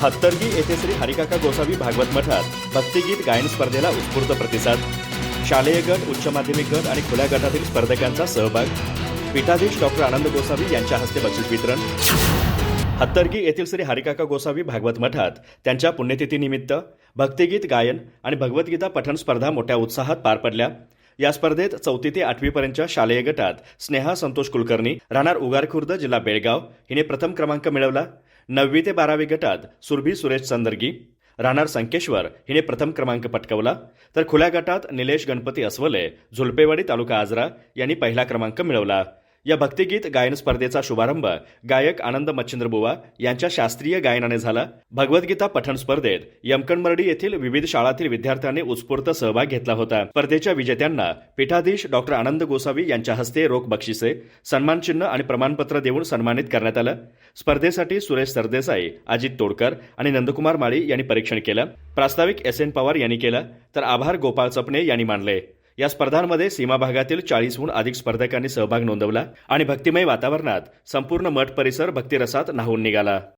हत्तरगी येथे श्री हरिकाका गोसावी भागवत मठात भक्तिगीत गायन स्पर्धेला उत्स्फूर्त प्रतिसाद. शालेय गट उच्च माध्यमिक गट आणि खुल्या गटातील स्पर्धकांचा सहभाग. पीठाधीश डॉक्टर आनंद गोसावी यांच्या हस्ते बक्षीस वितरण. हत्तरगी येथील श्री हरिकाका गोसावी भागवत मठात त्यांच्या पुण्यतिथीनिमित्त भक्तिगीत गायन आणि भगवद्गीता पठण स्पर्धा मोठ्या उत्साहात पार पडल्या. या स्पर्धेत चौथी ते आठवीपर्यंतच्या शालेय गटात स्नेहा संतोष कुलकर्णी राहणार उगार खुर्द जिल्हा बेळगाव हिने प्रथम क्रमांक मिळवला. नववी ते बारावी गटात सुरभी सुरेश चंदर्गी राहणार संकेश्वर हिने प्रथम क्रमांक पटकवला तर खुल्या गटात निलेश गणपती अस्वले झुलपेवाडी तालुका आजरा यांनी पहिला क्रमांक मिळवला. या भक्तिगीत गायन स्पर्धेचा शुभारंभ गायक आनंद मच्छिंद्रबुवा यांच्या शास्त्रीय गायनाने झाला. भगवद्गीता पठण स्पर्धेत यमकणमर्डी येथील विविध शाळातील विद्यार्थ्यांनी उत्स्फूर्त सहभाग घेतला होता. स्पर्धेच्या विजेत्यांना पीठाधीश डॉक्टर आनंद गोसावी यांच्या हस्ते रोख बक्षिसे सन्मानचिन्ह आणि प्रमाणपत्र देऊन सन्मानित करण्यात आलं. स्पर्धेसाठी सुरेश सरदेसाई अजित तोडकर आणि नंदकुमार माळी यांनी परीक्षण केलं. प्रास्ताविक एस एन पवार यांनी केलं. तर आभार गोपाळ चपणे यांनी मानले. या स्पर्धांमध्ये सीमा भागातील चाळीसहून अधिक स्पर्धकांनी सहभाग नोंदवला आणि भक्तिमय वातावरणात संपूर्ण मठ परिसर भक्तिरसात न्हावून निघाला.